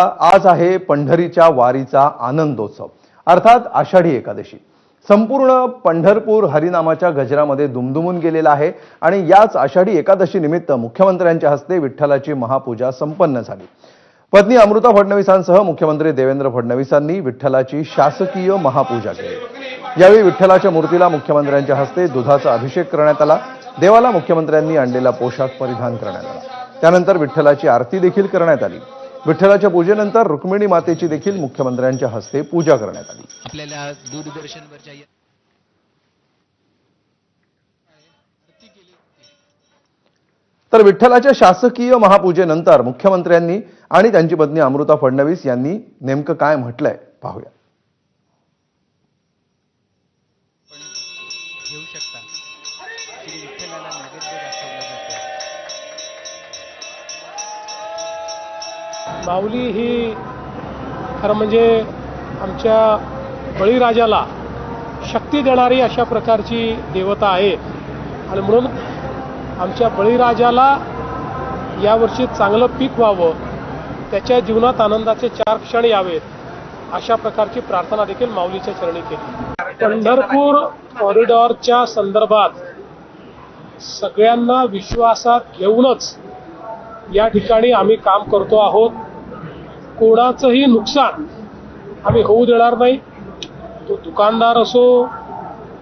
आज आहे पंढरीच्या वारीचा आनंदोत्सव. अर्थात आषाढी एकादशी. संपूर्ण पंढरपूर हरिनामाच्या गजरामध्ये दुमदुमून गेलेला आहे आणि याच आषाढी एकादशी निमित्त मुख्यमंत्र्यांच्या हस्ते विठ्ठलाची महापूजा संपन्न झाली. पत्नी अमृता फडणवीसांसह मुख्यमंत्री देवेंद्र फडणवीसांनी विठ्ठलाची शासकीय महापूजा केली. यावेळी विठ्ठलाच्या मूर्तीला मुख्यमंत्र्यांच्या हस्ते दुधाचा अभिषेक करण्यात आला. देवाला मुख्यमंत्र्यांनी आणलेला पोशाख परिधान करण्यात आला. त्यानंतर विठ्ठलाची आरती देखील करण्यात आली. विठ्ठलाच्या पूजेनंतर रुक्मिणी मातेची देखील मुख्यमंत्र्यांच्या हस्ते पूजा करण्यात आली. आपल्याला दूरदर्शनवरच्या तर विठ्ठलाच्या शासकीय महापूजेनंतर मुख्यमंत्र्यांनी आणि त्यांची पत्नी अमृता फडणवीस यांनी नेमकं काय म्हटलंय पाहूया. घेऊ शकता. श्री विठ्ठलाला नैवेद्य माऊली ही खरं म्हणजे आमच्या बळीराजाला शक्ती देणारी अशा प्रकारची देवता आहे. आणि म्हणून आमच्या बळीराजाला यावर्षी चांगलं पीक व्हावं त्याच्या जीवनात आनंदाचे चार क्षण यावेत अशा प्रकारची प्रार्थना देखील माऊलीच्या चरणी केली. पंढरपूर कॉरिडॉरच्या संदर्भात सगळ्यांना विश्वासात घेऊनच या ठिकाणी आम्ही काम करतो आहोत. कोणाचंही नुकसान आम्ही होऊ देणार नाही. तो दुकानदार असो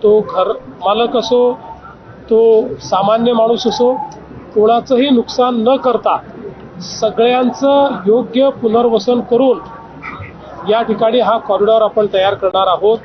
तो घर मालक असो तो सामान्य माणूस असो कोणाचंही नुकसान न करता सगळ्यांचं योग्य पुनर्वसन करून या ठिकाणी हा कॉरिडॉर आपण तयार करणार आहोत.